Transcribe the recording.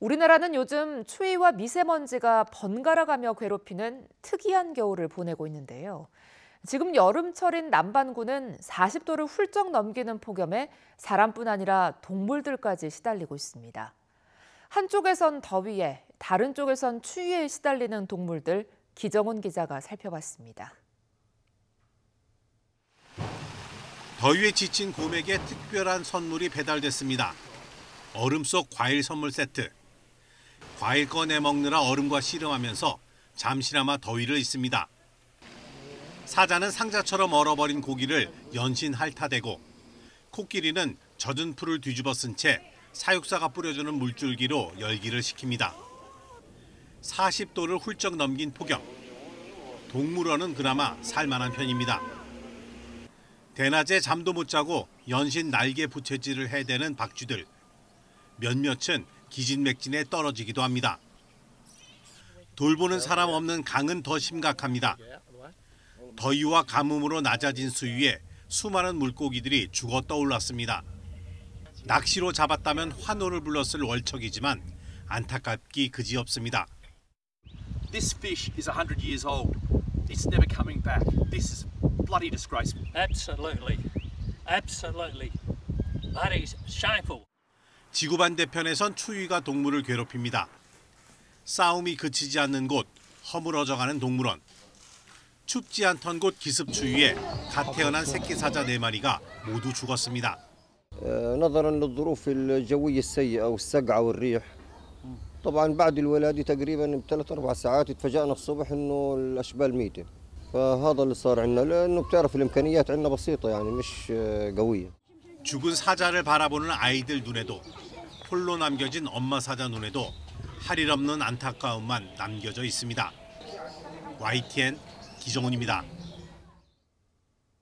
우리나라는 요즘 추위와 미세먼지가 번갈아가며 괴롭히는 특이한 겨울을 보내고 있는데요. 지금 여름철인 남반구는 40도를 훌쩍 넘기는 폭염에 사람뿐 아니라 동물들까지 시달리고 있습니다. 한쪽에선 더위에 다른 쪽에선 추위에 시달리는 동물들 기정훈 기자가 살펴봤습니다. 더위에 지친 곰에게 특별한 선물이 배달됐습니다. 얼음 속 과일 선물 세트. 과일 꺼내 먹느라 얼음과 씨름하면서 잠시나마 더위를 잊습니다. 사자는 상자처럼 얼어버린 고기를 연신 핥아대고 코끼리는 젖은 풀을 뒤집어 쓴 채 사육사가 뿌려주는 물줄기로 열기를 식힙니다. 40도를 훌쩍 넘긴 폭염. 동물원은 그나마 살만한 편입니다. 대낮에 잠도 못 자고 연신 날개 부채질을 해대는 박쥐들. 몇몇은 기진맥진에 떨어지기도 합니다. 돌보는 사람 없는 강은 더 심각합니다. 더위와 가뭄으로 낮아진 수위에 수많은 물고기들이 죽어 떠올랐습니다. 낚시로 잡았다면 환호를 불렀을 월척이지만 안타깝기 그지없습니다. This fish is 100 years old. It's never coming back. This is bloody disgraceful. Absolutely. Absolutely. That is shameful. 지구 반대편에선 추위가 동물을 괴롭힙니다. 싸움이 그치지 않는 곳, 허물어져가는 동물원. 춥지 않던 곳 기습추위에 갓 태어난 새끼 사자 네마리가 모두 죽었습니다. آه، نظرا للظروف الجوية السيئة والسقعة والريح طبعا بعد الولادة تقريبا بثلاث أربع ساعات اتفاجأنا الصبح إنه الأشبال ميتة فهذا اللي صار عندنا لأنه بتعرف الإمكانيات عندنا بسيطة يعني مش آه، قوية 죽은 사자를 바라보는 아이들 눈에도 홀로 남겨진 엄마 사자 눈에도 할일 없는 안타까움만 남겨져 있습니다. YTN 기정훈입니다.